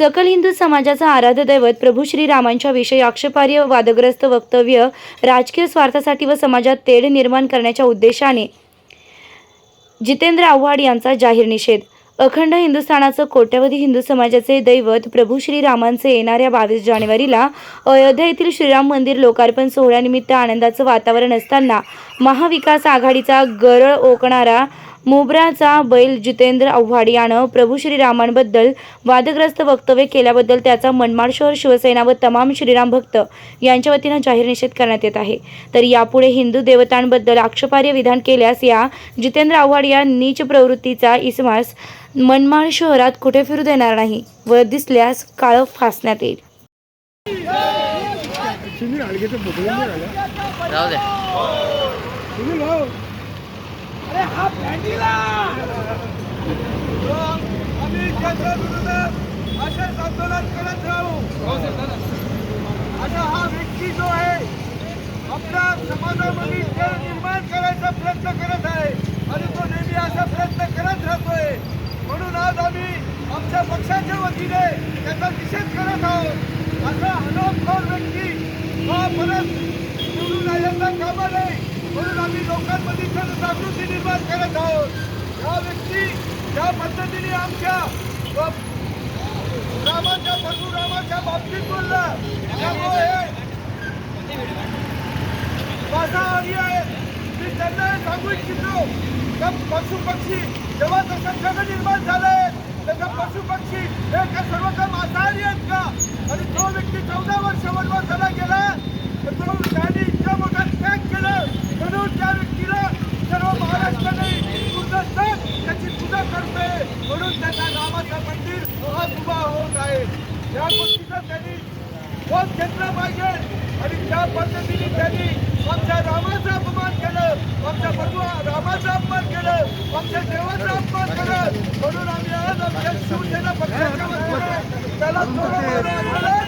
सकल हिंदू समाजाचा आराध्य दैवत प्रभू श्रीरामांच्या विषयी आक्षेपार्ह वादग्रस्त वक्तव्य राजकीय स्वार्थासाठी व समाजात तेढ निर्माण करण्याच्या उद्देशाने जितेंद्र आव्हाड यांचा जाहीर निषेध. अखंड हिंदुस्थानाचं कोट्यवधी हिंदू समाजाचे दैवत प्रभू श्रीरामांचे येणाऱ्या बावीस जानेवारीला अयोध्या येथील श्रीराम मंदिर लोकार्पण सोहळ्यानिमित्त आनंदाचं वातावरण असताना महाविकास आघाडीचा गरळ ओकणारा मुबराचा बैल जितेंद्र आव्हाड यानं प्रभू श्रीरामांबद्दल वादग्रस्त वक्तव्य केल्याबद्दल त्याचा मनमाड शहर शिवसेना व तमाम श्रीराम भक्त यांच्या वतीनं जाहीर निषेध करण्यात येत आहे. तर यापुढे हिंदू देवतांबद्दल आक्षेपार्ह विधान केल्यास या जितेंद्र आव्हाड या नीच प्रवृत्तीचा इसमास मनमाड शहरात कुठे फिरू देणार नाही व दिसल्यास काळं फासण्यात येईल. आम्ही केंद्राविरोधात असेच आंदोलन करत राहू आता हा व्यक्ती जो आहे आपल्या समाजामध्ये तेढ निर्माण करायचा प्रयत्न करत आहे आणि तो नेहमी असा प्रयत्न करत राहतोय. म्हणून आज आम्ही आमच्या पक्षाच्या वतीने त्याचा निषेध करत आहोत. असा हनोखोर व्यक्ती हा परत निवडून यायचा कामा नाही म्हणून आम्ही लोकांमध्ये जनजागृती निर्माण करत आहोत या व्यक्ती ज्या पद्धतीने आमच्या रामाच्या परशुरामाच्या बाबतीत बोलला त्यामुळे माझा आहेत मी त्यांना सांगू इच्छितो का पशु पक्षी जेव्हा जसं जग निर्माण झालंय आहे पशु पक्षी हे का सर्व का मांसाहारी आहेत का आणि तो व्यक्ती चौदा वर्ष वनवासाला गेला तर तो त्यांनी इतक्या मोठा त्याग केलं म्हणून त्या व्यक्तीला सर्व महाराष्ट्राने पूर्णतः त्याची पूजा करतोय म्हणून त्याचा रामाचं मंदिर आज उभा होत आहे या गोष्टीचा त्यांनी शोध घेतला पाहिजे. आणि त्या पद्धतीने त्यांनी आमच्या रामाचा अपमान केलं. आमच्या बटू रामाचा अपमान केलं. आमच्या देवाचा अपमान केलं. म्हणून आम्ही आज आमच्या शिवसेना पक्षाच्या वतीने त्याला त्याला